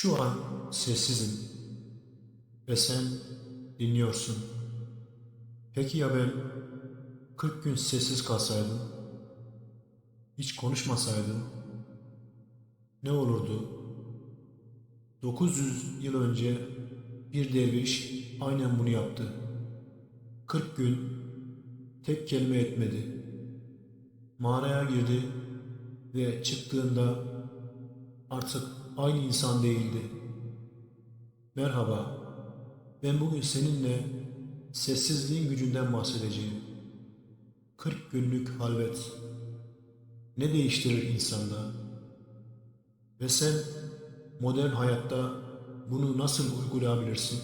Şu an sessizim ve sen dinliyorsun. Peki ya ben 40 gün sessiz kalsaydım? Hiç konuşmasaydım? Ne olurdu? 900 yıl önce bir derviş aynen bunu yaptı. 40 gün tek kelime etmedi. Mağaraya girdi ve çıktığında artık aynı insan değildi. Merhaba, ben bugün seninle sessizliğin gücünden bahsedeceğim. 40 günlük halvet ne değiştirir insanda? Ve sen modern hayatta bunu nasıl uygulayabilirsin?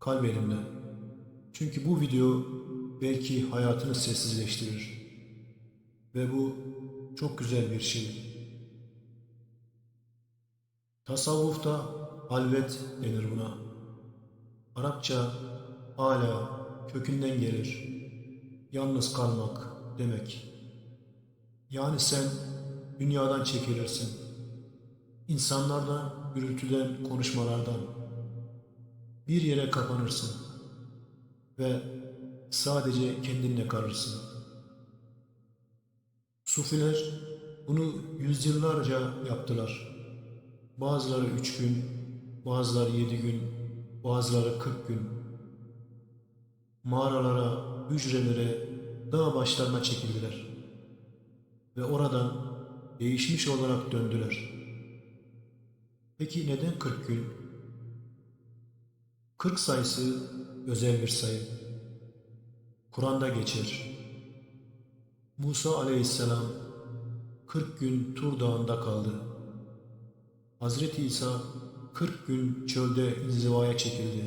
Kal benimle. Çünkü bu video belki hayatını sessizleştirir. Ve bu çok güzel bir şey. Tasavvufta halvet denir buna. Arapça hala kökünden gelir. Yalnız kalmak demek. Yani sen dünyadan çekilirsin. İnsanlardan, gürültüden, konuşmalardan. Bir yere kapanırsın. Ve sadece kendinle kalırsın. Sufiler bunu yüzyıllarca yaptılar. Bazıları üç gün, bazıları yedi gün, bazıları kırk gün. Mağaralara, hücrelere, dağ başlarına çekildiler. Ve oradan değişmiş olarak döndüler. Peki neden kırk gün? Kırk sayısı özel bir sayı. Kur'an'da geçer. Musa aleyhisselam 40 gün Tur Dağı'nda kaldı. Hazreti İsa 40 gün çölde inzivaya çekildi.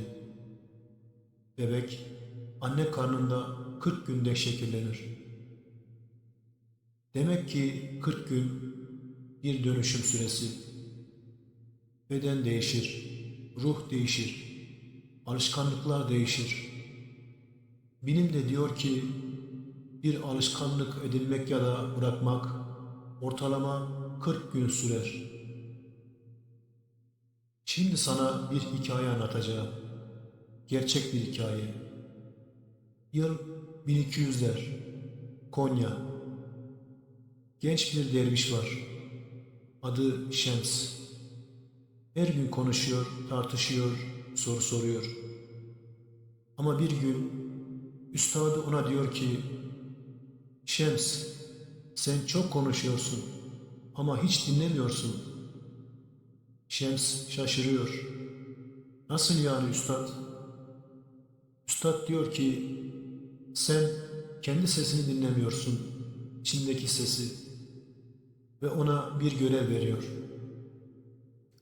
Bebek anne karnında 40 günde şekillenir. Demek ki 40 gün bir dönüşüm süresi. Beden değişir, ruh değişir, alışkanlıklar değişir. Bilim de diyor ki bir alışkanlık edinmek ya da bırakmak ortalama 40 gün sürer. Şimdi sana bir hikaye anlatacağım. Gerçek bir hikaye. Yıl 1200'ler. Konya. Genç bir derviş var. Adı Şems. Her gün konuşuyor, tartışıyor, soru soruyor. Ama bir gün üstadı ona diyor ki Şems, sen çok konuşuyorsun ama hiç dinlemiyorsun. Şems şaşırıyor. Nasıl yani üstad? Üstad diyor ki, sen kendi sesini dinlemiyorsun, içindeki sesi. Ve ona bir görev veriyor.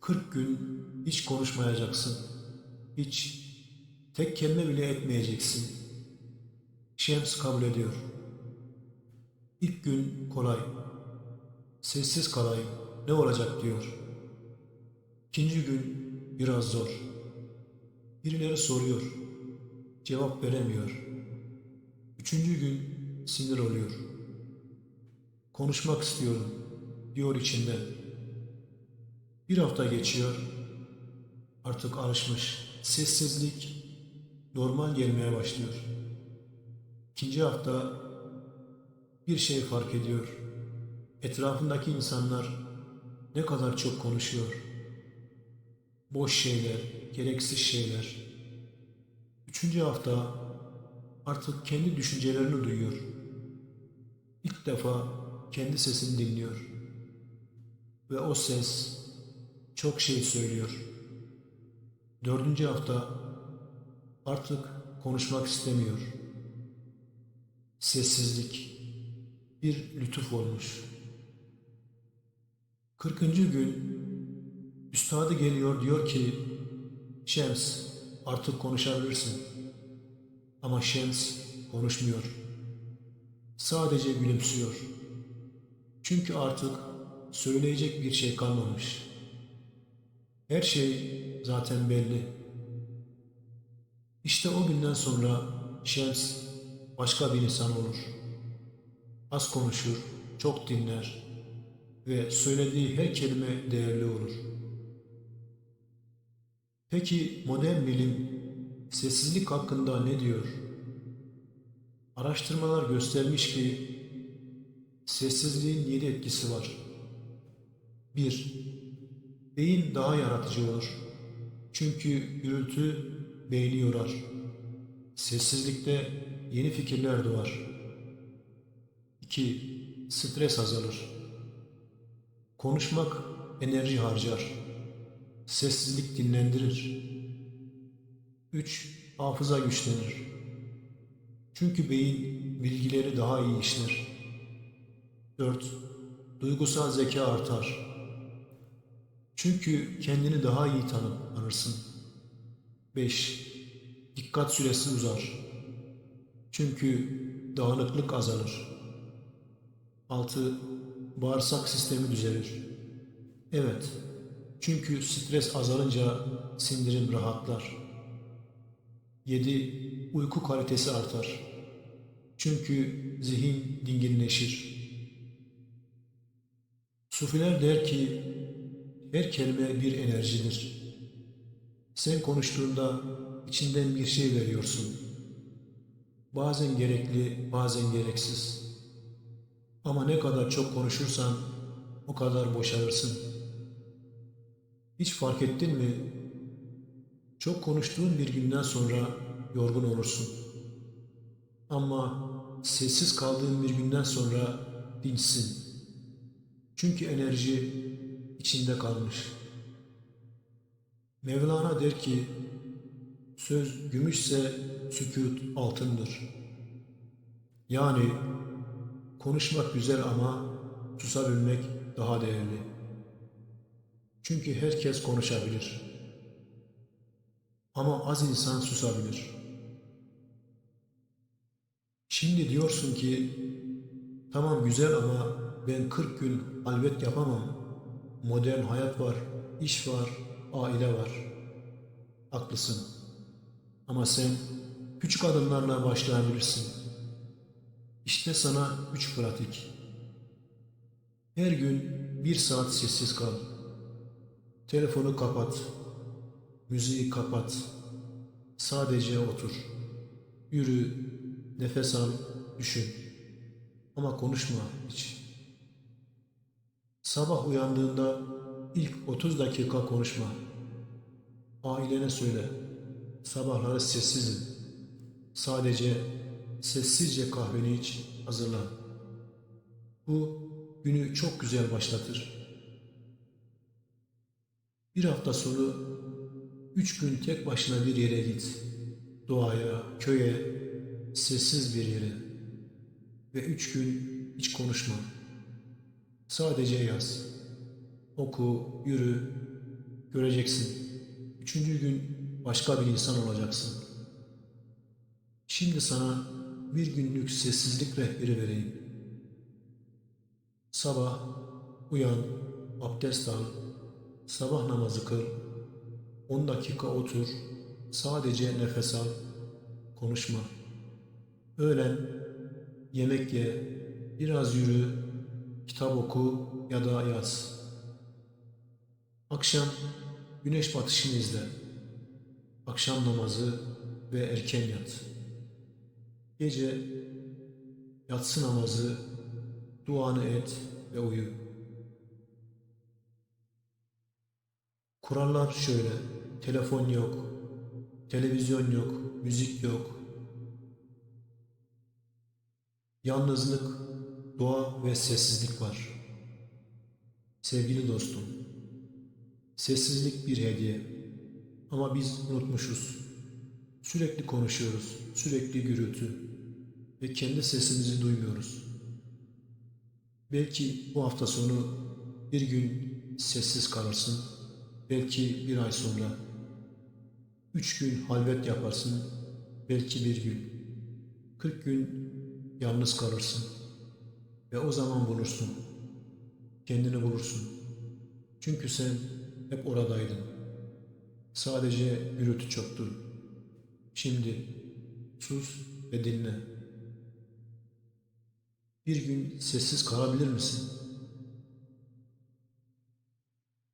40 gün hiç konuşmayacaksın. Hiç tek kelime bile etmeyeceksin. Şems kabul ediyor. İlk gün kolay. Sessiz kalayım. Ne olacak diyor. İkinci gün biraz zor. Birileri soruyor. Cevap veremiyor. Üçüncü gün sinir oluyor. Konuşmak istiyorum diyor içinde. Bir hafta geçiyor. Artık alışmış. Sessizlik normal gelmeye başlıyor. İkinci hafta bir şey fark ediyor. Etrafındaki insanlar ne kadar çok konuşuyor. Boş şeyler, gereksiz şeyler. Üçüncü hafta artık kendi düşüncelerini duyuyor. İlk defa kendi sesini dinliyor. Ve o ses çok şey söylüyor. Dördüncü hafta artık konuşmak istemiyor. Sessizlik bir lütuf olmuş. Kırkıncı gün üstadı geliyor diyor ki Şems artık konuşabilirsin. Ama Şems konuşmuyor. Sadece gülümsüyor. Çünkü artık söyleyecek bir şey kalmamış. Her şey zaten belli. İşte o günden sonra Şems başka bir insan olur. Az konuşur, çok dinler ve söylediği her kelime değerli olur. Peki modern bilim sessizlik hakkında ne diyor? Araştırmalar göstermiş ki sessizliğin yedi etkisi var. 1. Beyin daha yaratıcı olur. Çünkü gürültü beyni yorar. Sessizlikte yeni fikirler doğar. 2. Stres azalır. Konuşmak enerji harcar. Sessizlik dinlendirir. 3. Hafıza güçlenir. Çünkü beyin bilgileri daha iyi işler. 4. Duygusal zeka artar. Çünkü kendini daha iyi tanı, tanırsın. 5. Dikkat süresi uzar. Çünkü dağınıklık azalır. 6. Bağırsak sistemi düzelir. Evet, çünkü stres azalınca sindirim rahatlar. 7. Uyku kalitesi artar. Çünkü zihin dinginleşir. Sufiler der ki, her kelime bir enerjidir. Sen konuştuğunda içinden bir şey veriyorsun. Bazen gerekli, bazen gereksiz. Ama ne kadar çok konuşursan o kadar boşalırsın. Hiç fark ettin mi? Çok konuştuğun bir günden sonra yorgun olursun. Ama sessiz kaldığın bir günden sonra dinçsin. Çünkü enerji içinde kalmış. Mevlana der ki, söz gümüşse sükut altındır. Yani konuşmak güzel ama susabilmek daha değerli. Çünkü herkes konuşabilir. Ama az insan susabilir. Şimdi diyorsun ki, tamam güzel ama ben 40 gün halvet yapamam. Modern hayat var, iş var, aile var. Haklısın. Ama sen küçük adımlarla başlayabilirsin. İşte sana üç pratik. Her gün bir saat sessiz kal. Telefonu kapat. Müziği kapat. Sadece otur. Yürü, nefes al, düşün. Ama konuşma hiç. Sabah uyandığında ilk 30 dakika konuşma. Ailene söyle. Sabahları sessizim. Sadece sessizce kahveni iç, hazırlan. Bu günü çok güzel başlatır. Bir hafta sonu üç gün tek başına bir yere git. Doğaya, köye, sessiz bir yere. Ve üç gün hiç konuşma. Sadece yaz. Oku, yürü, göreceksin. Üçüncü gün başka bir insan olacaksın. Şimdi sana bir günlük sessizlik rehberi vereyim. Sabah uyan, abdest al, sabah namazı kıl, 10 dakika otur, sadece nefes al, konuşma. Öğlen yemek ye, biraz yürü, kitap oku ya da yaz. Akşam güneş batışını izle. Akşam namazı ve erken yat. Gece yatsı namazı, duanı et ve uyu. Kurallar şöyle, telefon yok, televizyon yok, müzik yok. Yalnızlık, doğa ve sessizlik var. Sevgili dostum, sessizlik bir hediye ama biz unutmuşuz. Sürekli konuşuyoruz, sürekli gürültü ve kendi sesimizi duymuyoruz. Belki bu hafta sonu bir gün sessiz kalırsın, belki bir ay sonra. Üç gün halvet yaparsın, belki bir gün. Kırk gün yalnız kalırsın ve o zaman bulursun. Kendini bulursun. Çünkü sen hep oradaydın. Sadece gürültü çoktu. Şimdi sus ve dinle. Bir gün sessiz kalabilir misin?